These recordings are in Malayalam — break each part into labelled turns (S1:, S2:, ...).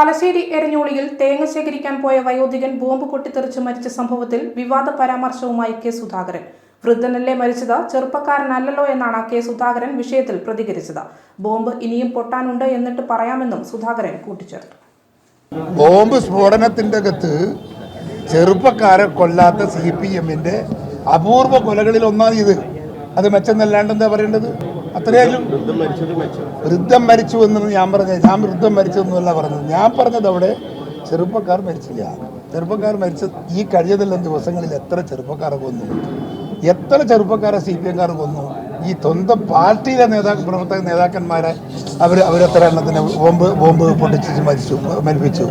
S1: തലശ്ശേരി എരഞ്ഞോളിയിൽ തേങ്ങ ശേഖരിക്കാൻ പോയ വയോധികൻ ബോംബ് പൊട്ടിത്തെറിച്ച് മരിച്ച സംഭവത്തിൽ വിവാദ പരാമർശവുമായി കെ സുധാകരൻ. വൃദ്ധനല്ലേ മരിച്ചത് ചെറുപ്പക്കാരനല്ലല്ലോ എന്നാണ് കെ സുധാകരൻ വിഷയത്തിൽ പ്രതികരിച്ചത്. ബോംബ് ഇനിയും പൊട്ടാനുണ്ട് എന്നിട്ട് പറയാമെന്നും സുധാകരൻ കൂട്ടിച്ചേർത്തു.
S2: ബോംബ് സ്ഫോടനത്തിന്റെ അകത്ത് ചെറുപ്പക്കാരെ കൊല്ലാത്ത സി പി എമ്മിന്റെ അപൂർവ കൊലകളിൽ ഒന്നാണ് ഇത്. അത് മെച്ചെന്നല്ലാണ്ട് എന്താ പറയേണ്ടത്? അത്രയായാലും വൃദ്ധം മരിച്ചു എന്ന് ഞാൻ പറഞ്ഞത് ഞാൻ വൃദ്ധം മരിച്ചു എന്നല്ല പറഞ്ഞത്. ഞാൻ പറഞ്ഞത് അവിടെ ചെറുപ്പക്കാർ മരിച്ചില്ല. ചെറുപ്പക്കാർ മരിച്ച ഈ കഴിഞ്ഞതെല്ലാം ദിവസങ്ങളിൽ എത്ര ചെറുപ്പക്കാരെ കൊന്നു? എത്ര ചെറുപ്പക്കാരെ സി പി എംകാർ കൊന്നു? ഈ സ്വന്തം പാർട്ടിയിലെ നേതാ പ്രവർത്തക നേതാക്കന്മാരെ അവർ അവരെത്ര എണ്ണത്തിന് ബോംബ് ബോംബ് പൊട്ടിച്ച് മരിച്ചു മരിപ്പിച്ചു.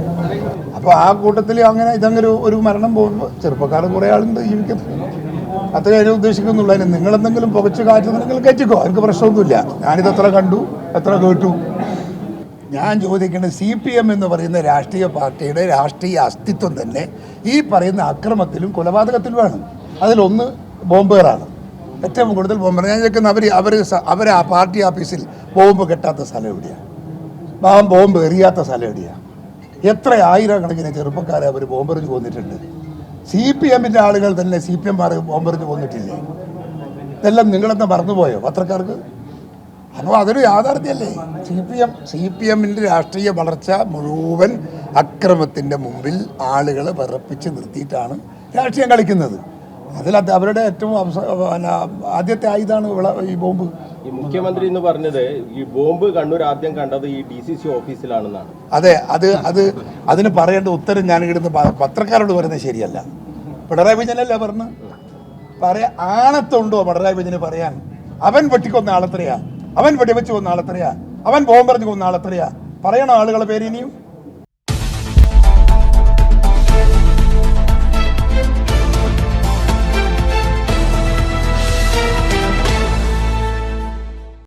S2: അപ്പോൾ ആ കൂട്ടത്തിൽ അങ്ങനെ ഇതങ്ങനെ ഒരു മരണം പോകുമ്പോൾ ചെറുപ്പക്കാർ കുറേ ആളുണ്ട് ജീവിക്കും അത്രേ അതിനെ ഉദ്ദേശിക്കുന്നുള്ളൂ. അതിന് നിങ്ങളെന്തെങ്കിലും പുകച്ച് കാറ്റ് നിങ്ങൾ കയറ്റിക്കോ എനിക്ക് പ്രശ്നമൊന്നുമില്ല. ഞാനിത് എത്ര കണ്ടു എത്ര കേട്ടു. ഞാൻ ചോദിക്കുന്നത് സി പി എം എന്ന് പറയുന്ന രാഷ്ട്രീയ പാർട്ടിയുടെ രാഷ്ട്രീയ അസ്തിത്വം തന്നെ ഈ പറയുന്ന അക്രമത്തിലും കൊലപാതകത്തിലുമാണ്. അതിലൊന്ന് ബോംബേറാണ്. ഏറ്റവും കൂടുതൽ ബോംബർ ഞാൻ ചോദിക്കുന്നത് അവർ അവർ അവർ ആ പാർട്ടി ഓഫീസിൽ ബോംബ് കെട്ടാത്ത സ്ഥലം എവിടെയാണ്? ബോംബ് എറിയാത്ത സ്ഥലം എവിടെയാണ്? എത്ര ആയിരക്കണക്കിന് ചെറുപ്പക്കാരെ അവർ ബോംബെറിഞ്ഞ് കൊന്നിട്ടുണ്ട്. സി പി എമ്മിന്റെ ആളുകൾ തന്നെ സി പി എംമാർ ബോംബെറിഞ്ഞ് പോന്നിട്ടില്ലേ? ഇതെല്ലാം നിങ്ങളെന്താ മറന്നുപോയോ പത്രക്കാർക്ക്? അപ്പോൾ അതൊരു യാഥാർത്ഥ്യമല്ലേ? C P M C P എമ്മിന്റെ രാഷ്ട്രീയ വളർച്ച മുഴുവൻ അക്രമത്തിന്റെ മുമ്പിൽ ആളുകളെ വിറപ്പിച്ച് നിർത്തിയിട്ടാണ് രാഷ്ട്രീയം കളിക്കുന്നത്. അതിൽ അത് അവരുടെ ഏറ്റവും അവസ- ആദ്യത്തെ ആയുധമാണ് ഈ ബോംബ്.
S3: ഈ മുഖ്യമന്ത്രി എന്ന് പറഞ്ഞത് ഈ ബോംബ് കണ്ണൂർ ആദ്യം കണ്ടത് ഈ ഡി സി സി ഓഫീസിലാണെന്നാണ്.
S2: അതെ അത് അത് അതിന് പറയേണ്ട ഉത്തരം ഞാൻ ഇവിടുന്ന് പത്രക്കാരോട് പറയുന്നത് ശരിയല്ല. പിണറായി വിജയനല്ല പറഞ്ഞു? പറയാ ആണത്തുണ്ടോ പിണറായി വിജയന് പറയാൻ? അവൻ വെട്ടിക്കൊന്ന ആളെത്രയാ. അവൻ വെടിവെച്ച് കൊന്ന ആളെത്രയാ. അവൻ ബോംബെറിഞ്ഞ് കൊന്ന ആളെത്രയാ. പറയണ ആളുകളെ പേര് ഇനിയും?